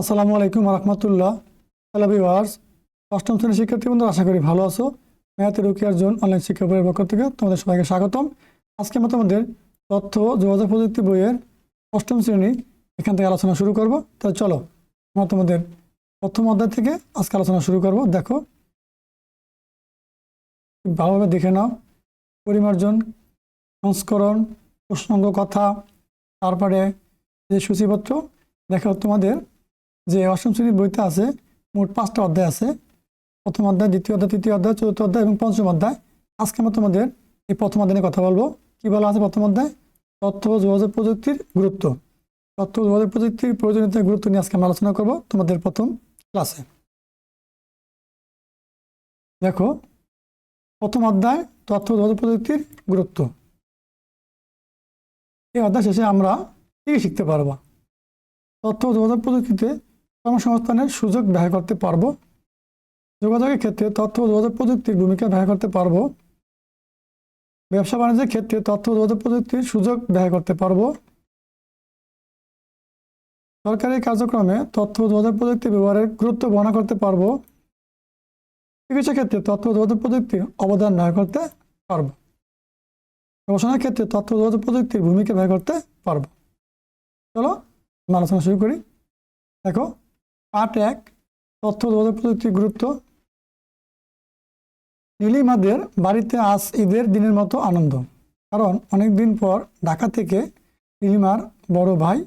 আসসালামু আলাইকুম রহমতুল্লাহ। Hello viewers অষ্টম শ্রেণির শিক্ষার্থী বন্ধুরা, আশা করি ভালো আছো। ম্যাথ রুকিয়ার জোন অনলাইন শিক্ষা বইয়ের পক্ষ থেকে তোমাদের সবাইকে স্বাগতম। আজকে আমরা তোমাদের তথ্য যোগাযোগ প্রযুক্তি বইয়ের অষ্টম শ্রেণি এখান থেকে আলোচনা শুরু করব। তাহলে চলো, আমরা তোমাদের প্রথম অধ্যায় থেকে আজকে আলোচনা শুরু করব। দেখো, ভালোভাবে দেখে নাও। পরিমার্জন, সংস্করণ প্রসঙ্গ কথা তারপরে যে সূচিপত্র, দেখো তোমাদের যে অষ্টম শ্রেণির বইতে আছে, মোট পাঁচটা অধ্যায় আছে। প্রথম অধ্যায়, দ্বিতীয় অধ্যায়, তৃতীয় অধ্যায়, চতুর্থ অধ্যায় এবং পঞ্চম অধ্যায়। আজকে আমরা তোমাদের এই প্রথম অধ্যায় কথা বলব। কি বলা আছে প্রথম অধ্যায়? তথ্য ও যোগাযোগ প্রযুক্তির গুরুত্ব। তথ্য যোগাযোগ প্রযুক্তির প্রয়োজনীয়তার গুরুত্ব নিয়ে আজকে আমরা আলোচনা করব তোমাদের প্রথম ক্লাসে। দেখো, প্রথম অধ্যায় তথ্য যোগাযোগ প্রযুক্তির গুরুত্ব। এই অধ্যায় শেষে আমরা কি শিখতে পারব? তথ্য যোগাযোগ প্রযুক্তিতে কর্মসংস্থানের সুযোগ ব্যয় করতে পারব। যোগাযোগের ক্ষেত্রে তথ্য যোগাযোগ প্রযুক্তির ভূমিকা ব্যয় করতে পারব। ব্যবসা বাণিজ্যের ক্ষেত্রে তথ্য যোগাযোগ প্রযুক্তির সুযোগ ব্যয় করতে পারব। সরকারি কার্যক্রমে তথ্য যোগাযোগ প্রযুক্তি ব্যবহারের গুরুত্ব বর্ণনা করতে পারব। চিকিৎসা ক্ষেত্রে তথ্য যোগাযোগ প্রযুক্তির অবদান ব্যয় করতে পারব। গবেষণার ক্ষেত্রে তথ্য যোগাযোগ প্রযুক্তির ভূমিকা ব্যয় করতে পারব। চলো আলোচনা শুরু করি। দেখো পার্ট এক, তথ্য যোগাযোগ প্রযুক্তির গুরুত্ব। নীলিমাদের বাড়িতে আজ ঈদের দিনের মতো আনন্দ, কারণ অনেক দিন পর ঢাকা থেকে নীলিমার বড় ভাই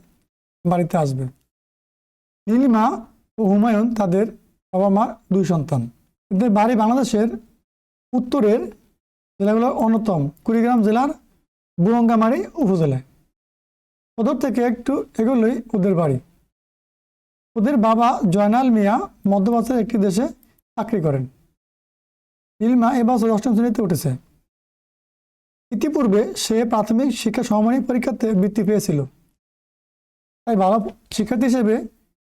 বাড়িতে আসবে। নীলিমা ও হুমায়ুন তাদের বাবা মার দুই সন্তান। এদের বাড়ি বাংলাদেশের উত্তরের জেলাগুলোর অন্যতম, কুড়িগ্রাম জেলার বুরঙ্গামারি উপজেলায়। ওদের থেকে একটু এগোলেই ওদের বাড়ি। ওদের বাবা জয়নাল মিয়া মধ্যপ্রাচ্যের একটি দেশে চাকরি করেন। ইলমা এবছর অষ্টম শ্রেণীতে উঠেছে। ইতিপূর্বে সে প্রাথমিক শিক্ষা সমানী পরীক্ষাতে বৃত্তি পেয়েছিল। তাই ভালো শিক্ষার্থী হিসেবে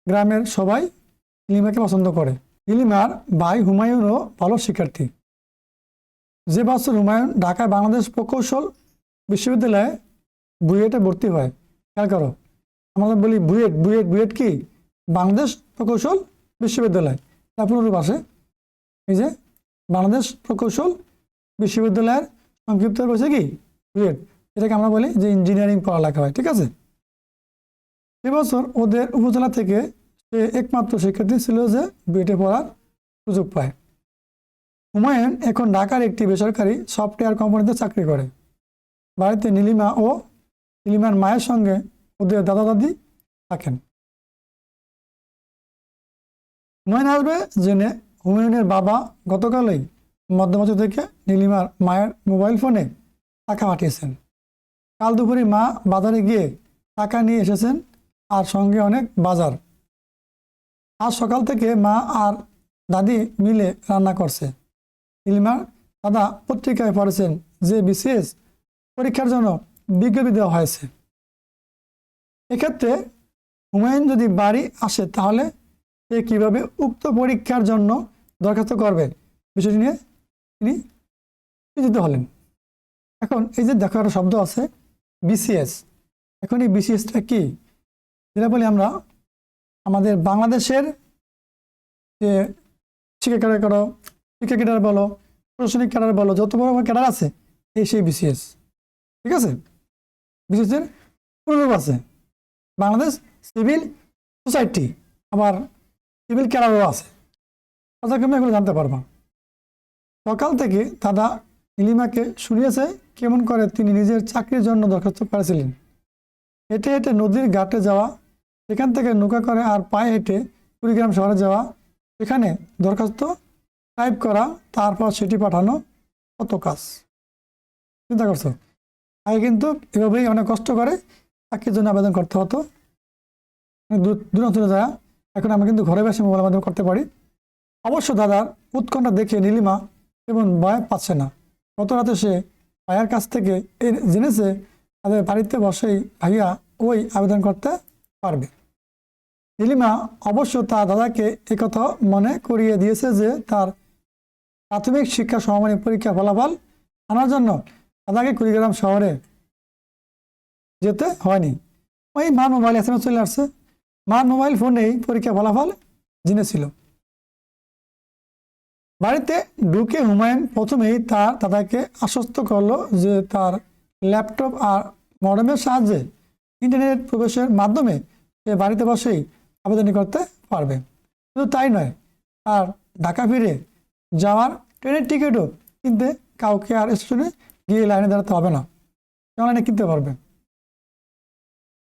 গ্রামের সবাই ইলিমাকে পছন্দ করে। ইলিমার ভাই হুমায়ুনও ভালো শিক্ষার্থী। যে বছর হুমায়ুন ঢাকায় বাংলাদেশ প্রকৌশল বিশ্ববিদ্যালয়ে বুয়েটে ভর্তি হয়, খেয়াল করো। আমরা বলি বুয়েট বুয়েট বুয়েট কি? বাংলাদেশ প্রকৌশল বিশ্ববিদ্যালয়। তার পুরো পাশে এই যে, বাংলাদেশ প্রকৌশল বিশ্ববিদ্যালয়ের সংক্ষিপ্ত রয়েছে কি? বুয়েট এটাকে আমরা বলি যে ইঞ্জিনিয়ারিং পড়ালেখা হয়, ঠিক আছে? এবছর ওদের উপজেলা থেকে সে একমাত্র শিক্ষার্থী ছিল যে বুয়েটে পড়ার সুযোগ পায়। হুমায়ুন এখন ঢাকার একটি বেসরকারি সফটওয়্যার কোম্পানিতে চাকরি করে। বাড়িতে নীলিমা ও নীলিমার মায়ের সঙ্গে ওদের দাদা দাদি থাকেন। হুমায়ুন আসবে জেনে হুমায়ুনের বাবা গতকালই মধ্যমাচ থেকে নীলিমার মায়ের মোবাইল ফোনে টাকা পাঠিয়েছেন। কাল দুপুরে মা বাজারে গিয়ে টাকা নিয়ে এসেছেন আর সঙ্গে অনেক বাজার। আজ সকাল থেকে মা আর দাদি মিলে রান্না করছে। নীলিমার দাদা পত্রিকায় পড়েছেন যে বিশেষ পরীক্ষার জন্য বিজ্ঞপ্তি দেওয়া হয়েছে। এক্ষেত্রে হুমায়ুন যদি বাড়ি আসে তাহলে সে কীভাবে উক্ত পরীক্ষার জন্য দরখাস্ত করবেন। বিষয়টি নিয়ে তিনি চিন্তিত হলেন। এখন এই যে দেখো একটা শব্দ আছে বিসিএস এখন এই বিসিএসটা কি? যেটা বলি আমরা, আমাদের বাংলাদেশের যে শিক্ষা ক্যাডার করো, শিক্ষা ক্যাডার বলো, প্রশাসনিক ক্যাডার বলো, যত বড় ক্যাডার আছে, এই সেই বিসিএস ঠিক আছে? বিসিএসের অনুরূপ আছে। বাংলাদেশ সিভিল সোসাইটি আবার সিভিল ক্যাডারও আছে। পর্যায়ক্রমে এগুলো জানতে পারবা। সকাল থেকে দাদা নীলিমাকে শুনিয়েছে কেমন করে তিনি নিজের চাকরির জন্য দরখাস্ত করেছিলেন। হেঁটে হেঁটে নদীর ঘাটে যাওয়া, সেখান থেকে নৌকা করে আর পায়ে হেঁটে কুড়িগ্রাম শহরে যাওয়া সেখানে দরখাস্ত টাইপ করা, তারপর সেটি পাঠানো কত কাজ। চিন্তা করছ? আগে কিন্তু এভাবেই অনেক কষ্ট করে চাকরির জন্য আবেদন করতে হতো। অনেক দূর দূরান্তরে এখন আমরা কিন্তু ঘরে বসে মোবাইলের মাধ্যমে করতে পারি। অবশ্য দাদার উৎকণ্ঠা দেখে নীলিমা এবং ভয় পাচ্ছে না। গত রাতে সে ভাইয়ার কাছ থেকে জেনেছে তাদের বাড়িতে বসেই ভাইয়া ওই আবেদন করতে পারবে। নীলিমা অবশ্য তার দাদাকে একথা মনে করিয়ে দিয়েছে যে তার প্রাথমিক শিক্ষা সমানী পরীক্ষা ফলাফল আনার জন্য দাদাকে কুড়িগ্রাম শহরে যেতে হয়নি। ওই মা মোবাইল এস চলে আসছে। মার মোবাইল ফোনেই পরীক্ষা ফলাফল জেনেছিল বাড়িতে ঢুকে হুমায়ুন প্রথমেই তার দাদাকে আশ্বস্ত করল যে তার ল্যাপটপ আর মডেমের সাহায্যে ইন্টারনেট প্রবেশের মাধ্যমে সে বাড়িতে বসেই আবেদন করতে পারবে। শুধু তাই নয়, আর ঢাকা ফিরে যাওয়ার ট্রেনের টিকিটও কিনতে কাউকে আর স্টেশনে গিয়ে লাইনে দাঁড়াতে হবে না। অনলাইনে কিনতে পারবে।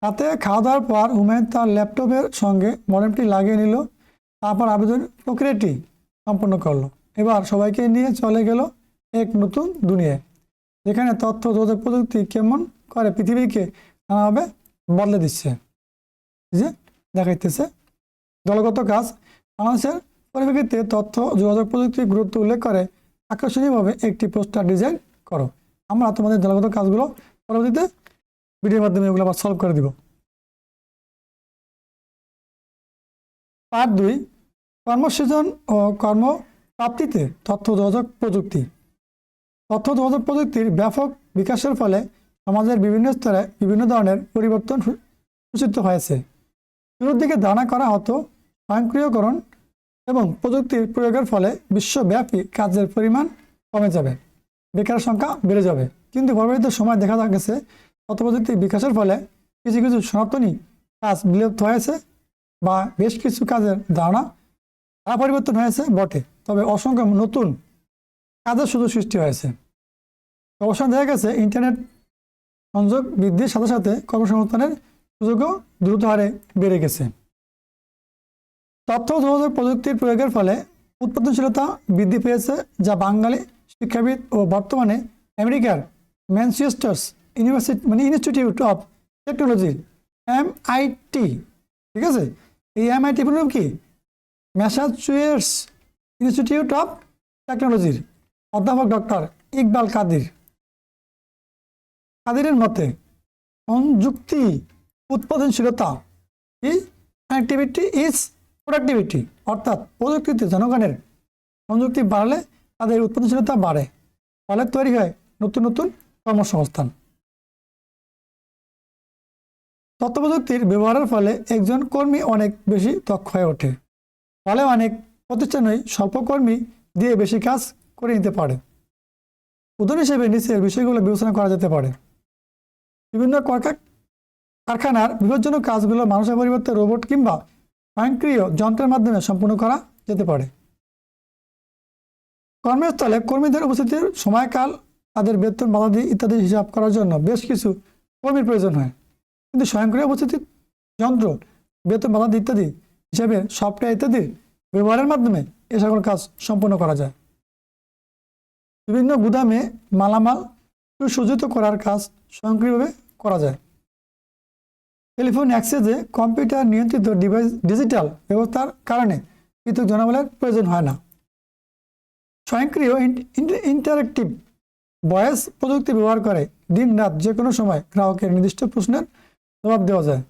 রাতে খাওয়া দাওয়ার পর হুমায়ুন তার ল্যাপটপের সঙ্গে মডেমটি লাগিয়ে নিল, তারপর আবেদন প্রক্রিয়াটি সম্পন্ন করল। এবার সবাইকে নিয়ে চলে গেল এক নতুন দুনিয়ায়, যেখানে তথ্য, যোগাযোগ প্রযুক্তি কেমন করে পৃথিবীকে নানাভাবে বদলে দিচ্ছে। যে দেখাইতেছে, দলগত কাজ, মানুষের পরিপ্রেক্ষিতে তথ্য, যোগাযোগ প্রযুক্তির গুরুত্ব উল্লেখ করে আকর্ষণীয়ভাবে একটি পোস্টার ডিজাইন করো। আমরা তোমাদের দলগত কাজগুলো পরবর্তীতে ভিডিওর মাধ্যমে এগুলো আবার সলভ করে দিব। পার্ট দুই, কর্মসৃজন ও কর্মপ্রাপ্তিতে তথ্য যোগাযোগ প্রযুক্তি। তথ্য যোগাযোগ প্রযুক্তির ব্যাপক বিকাশের ফলে সমাজের বিভিন্ন স্তরে বিভিন্ন ধরনের পরিবর্তন সূচিত হয়েছে। শুরুর দিকে ধারণা করা হতো, স্বয়ংক্রিয়করণ এবং প্রযুক্তির প্রয়োগের ফলে বিশ্বব্যাপী কাজের পরিমাণ কমে যাবে, বেকারের সংখ্যা বেড়ে যাবে। কিন্তু পরবর্তী সময় দেখা গেছে তথ্য প্রযুক্তির বিকাশের ফলে কিছু কিছু সনাতনী কাজ বিলুপ্ত হয়েছে বা বেশ কিছু কাজের ধারণা তারা পরিবর্তন হয়েছে বটে। তবে অসংখ্য নতুন কাজের সুযোগ সৃষ্টি হয়েছে। গবেষণা দেখা গেছে, ইন্টারনেট সংযোগ বৃদ্ধির সাথে সাথে কর্মসংস্থানের সুযোগও দ্রুত হারে বেড়ে গেছে। তথ্য যোগাযোগ প্রযুক্তির প্রয়োগের ফলে উৎপাদনশীলতা বৃদ্ধি পেয়েছে, যা বাঙালি শিক্ষাবিদ ও বর্তমানে আমেরিকার ম্যানচেস্টার্স ইউনিভার্সিটি মানে ইনস্টিটিউট অফ টেকনোলজি, এমআইটি, ঠিক আছে? এই এম এমআইটি বললাম কি? ম্যাসাচুয়েটস ইনস্টিটিউট অফ টেকনোলজির অধ্যাপক ডক্টর ইকবাল কাদির। কাদিরের মতে, সংযুক্তি, উৎপাদনশীলতা কি অ্যাক্টিভিটি ইজ প্রোডাক্টিভিটি অর্থাৎ প্রযুক্তিতে জনগণের সংযুক্তি বাড়লে তাদের উৎপাদনশীলতা বাড়ে, ফলে তৈরি হয় নতুন নতুন কর্মসংস্থান। তথ্য প্রযুক্তির ব্যবহারের ফলে একজন কর্মী অনেক বেশি দক্ষ হয়ে ওঠে। ফলে অনেক প্রতিষ্ঠানই স্বল্প কর্মী দিয়ে বেশি কাজ করে নিতে পারে। উদাহরণ হিসেবে নিচের বিষয়গুলো বিবেচনা করা যেতে পারে। বিভিন্ন কারখানার বিপজ্জনক কাজগুলো মানুষের পরিবর্তে রোবট কিংবা স্বয়ংক্রিয় যন্ত্রের মাধ্যমে সম্পূর্ণ করা যেতে পারে। কর্মস্থলে কর্মীদের উপস্থিতির সময়কাল, তাদের বেতন বাধাদি ইত্যাদি হিসাব করার জন্য বেশ কিছু কর্মীর প্রয়োজন হয়। কিন্তু স্বয়ংক্রিয় উপস্থিতির যন্ত্র, বেতন বাধাদি ইত্যাদি হিসাবে সফটওয়্যার ইত্যাদির ব্যবহারের মাধ্যমে এ সকল কাজ সম্পন্ন করা যায়। বিভিন্ন গুদামে মালামাল সুসজ্জিত করার কাজ স্বয়ংক্রিয়ভাবে করা যায়। টেলিফোন অ্যাক্সেসে কম্পিউটার নিয়ন্ত্রিত ডিভাইস ডিজিটাল ব্যবস্থার কারণে পৃথক জনবলের প্রয়োজন হয় না। স্বয়ংক্রিয় ইন্টারেক্টিভ ভয়েস প্রযুক্তি ব্যবহার করে দিন রাত যে কোনো সময় গ্রাহকের নির্দিষ্ট প্রশ্নের জবাব দেওয়া যায়।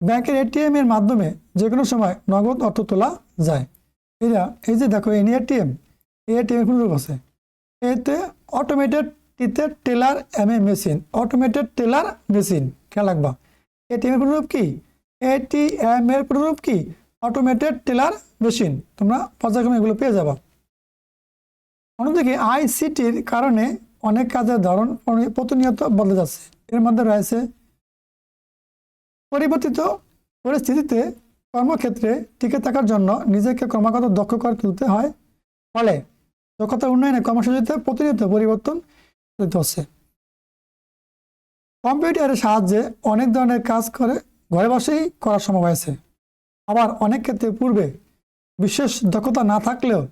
ব্যাংকের এটিএম এর মাধ্যমে যে কোনো সময় নগদ অর্থ তোলা যায়। এরা, এই যে দেখো এনি এটিএম এই এটিএম কোনো রূপ আছে। এতে অটোমেটেড টিতে teller M A machine automated teller machine, খেয়াল রাখবা। এটিএম এর রূপ কি? এটিএম এর রূপ কি? অটোমেটেড টেলার মেশিন, তোমরা পর্যায়ক্রমে এগুলো পেয়ে যাবা। অন্যদিকে আইসিটির কারণে অনেক কাজের ধরন প্রতিনিয়ত বদলে যাচ্ছে। এর মধ্যে রয়েছে পরিবর্তিত পরিস্থিতিতে কর্মক্ষেত্রে টিকে থাকার জন্য নিজেকে ক্রমাগত দক্ষ করে তুলতে হয়। ফলে দক্ষতা উন্নয়নে কর্মসূচিতে প্রতিনিয়ত পরিবর্তন হচ্ছে। কম্পিউটারের সাহায্যে অনেক ধরনের কাজ করে ঘরে বসেই করা সম্ভব হয়েছে। আবার অনেক ক্ষেত্রে পূর্বে বিশেষ দক্ষতা না থাকলেও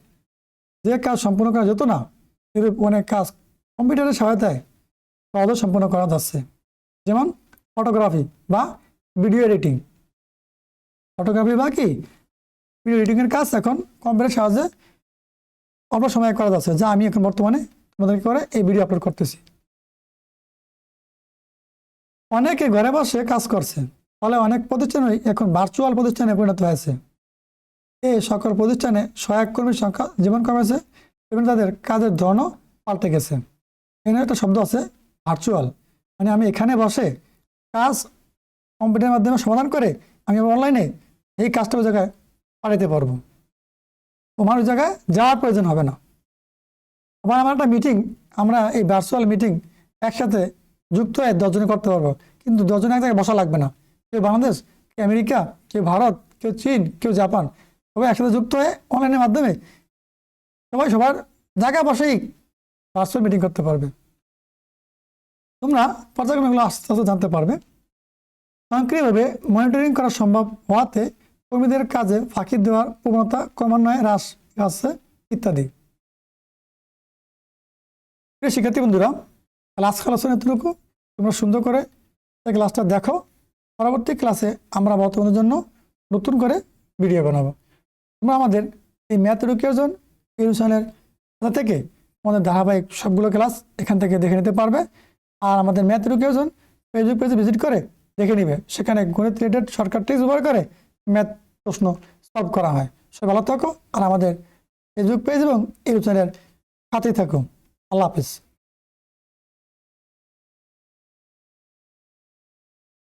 যে কাজ সম্পূর্ণ করা যেত না, এরূপ অনেক কাজ কম্পিউটারের সহায়তায় সহজে সম্পন্ন করা যাচ্ছে যেমন ফটোগ্রাফি বা ভিডিও এডিটিং ফটোগ্রাফি বা কি ভিডিও এডিটিংয়ের কাজ এখন কম্পিউটারের সাহায্যে অল্প সময়ে করা যাচ্ছে। যা আমি এখন বর্তমানে তোমাদেরকে করে এই ভিডিও আপলোড করতেছি। অনেকে ঘরে বসে কাজ করছে। ফলে অনেক প্রতিষ্ঠানই এখন ভার্চুয়াল প্রতিষ্ঠানে পরিণত হয়েছে। এই সকল প্রতিষ্ঠানে সহায়ক কর্মীর সংখ্যা যেমন কমেছে এবং তাদের কাজের ধরনও পাল্টে গেছে। এখানে একটা শব্দ আছে ভার্চুয়াল মানে আমি এখানে বসে কাজ কম্পিউটারের মাধ্যমে সমাধান করে আমি অনলাইনে এই কাজটা ওই জায়গায় পাঠাতে পারব। তোমার ওই জায়গায় যাওয়ার প্রয়োজন হবে না। আবার আমার একটা মিটিং আমরা এই ভার্চুয়াল মিটিং একসাথে যুক্ত হয়ে দশজনে করতে পারব। কিন্তু দশজনে এক জায়গায় বসা লাগবে না। কেউ বাংলাদেশ, কেউ আমেরিকা, কেউ ভারত, কেউ চীন, কেউ জাপান, সবাই একসাথে যুক্ত হয়ে অনলাইনের মাধ্যমে সবাই সবার জায়গায় বসেই ভার্চুয়াল মিটিং করতে পারবে। তোমরা পর্যায়ক্রমে এগুলো আস্তে আস্তে জানতে পারবে। স্বয়ংক্রিয়ভাবে মনিটরিং করা সম্ভব হওয়াতে কর্মীদের কাজে ফাঁকি দেওয়ার প্রবণতা ক্রমান্বয়ে হ্রাস পাচ্ছে ইত্যাদি। প্রিয় শিক্ষার্থী বন্ধুরা, ক্লাস আলোচনা এতটুকু। তোমরা সুন্দর করে ক্লাসটা দেখো। পরবর্তী ক্লাসে আমরা বর্তমানের জন্য নতুন করে ভিডিও বানাবো। তোমরা আমাদের এই ম্যাথ এডুকেশন টিউশনের থেকে আমাদের ধারাবাহিক সবগুলো ক্লাস এখান থেকে দেখে নিতে পারবে। আর আমাদের ম্যাথ এডুকেশন ফেসবুক পেজে ভিজিট করে দেখে নিবে। সেখানে গণিত রিলেটেড শর্টকাট টিপস ব্যবহার করে ম্যাথ প্রশ্ন সলভ করা হয়। সবাই ভালো থাকো, আর আমাদের ফেসবুক পেজ এবং ইউটিউব চ্যানেলের সাথেই থাকো। আল্লাহ হাফিজ।